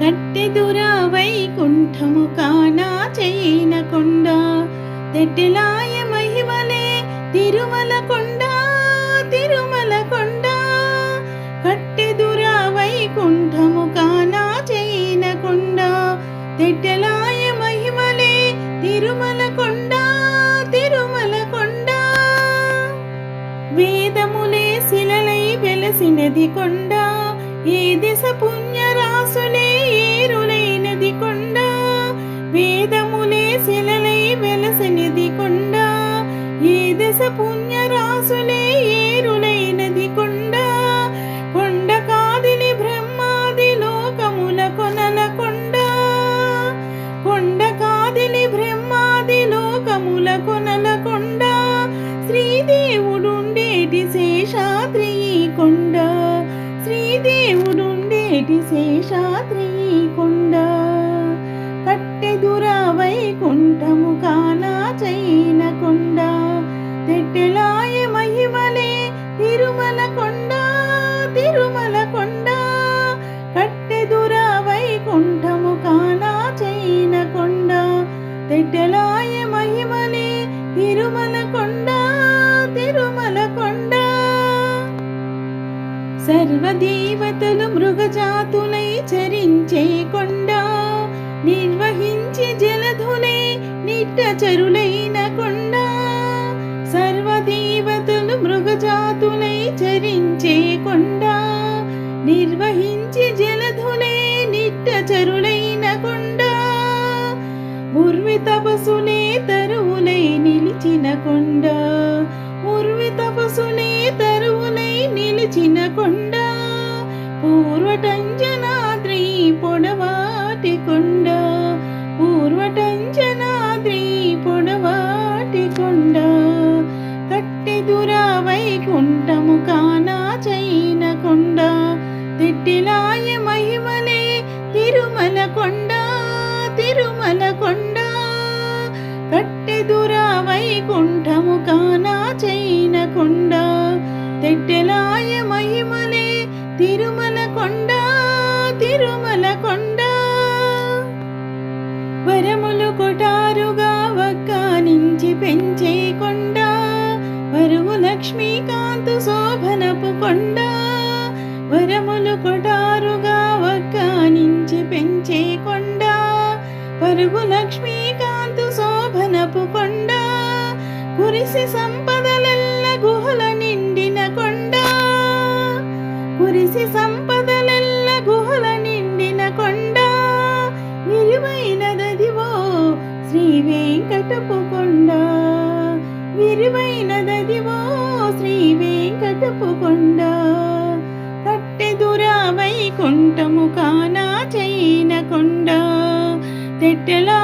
కట్టెదురా వైకుంఠము కానా చేయన కొండ. తెట్టెలాయ మహిమలే తిరుమల కొండ తిరుమల కొండ. కట్టెదురా వైకుంఠము కానా చేయన కొండ. తెట్టెలాయ మహిమలే తిరుమల కొండ తిరుమల కొండ. వేదములే శిలలై వెలసినది కొండ. ఈ దిశ పుణ్యరాసులే శ్రీదేవుడుండేటి శేషాద్రి కొండ కట్టెదుర వైకుంఠ సర్వదేవతలు మృగజాతులై చరించే కొండ నిర్వహించి జలధులై నిట్టచరులైన కొండ. సర్వదేవతలు మృగజాతులై చరించే కొండ నిర్వహించి జలధులై నిట్టచరులై పూర్వటంజనాద్రి పొడవాటి కొండ పూర్వటంజనాద్రి పొడవాటి కొండ. కట్టెదురా వైకుంఠము కానా చైన కొండ తిట్టిలాయ మహిమలే తిరుమల కొండ తిరుమల కొండ. కట్టెదురా వైకుంఠము కానా చైన కొండ తెట్టెలాయ మహిమలే తిరుమల కొటారుగా వక్కానించి పెంచే కొండ వరువు లక్ష్మీకాంతు శోభనపు కొండ. వరములు కొటారుగా వక్కానించి పెంచే కొండ పరుగు లక్ష్మీకాంతు శోభనపు కొండ. కురిసి సంపదల వెంకటపు కొండ శ్రీ వెంకటపు కొండ వైకుంఠము కానా చైన కొండ తెట్టెలా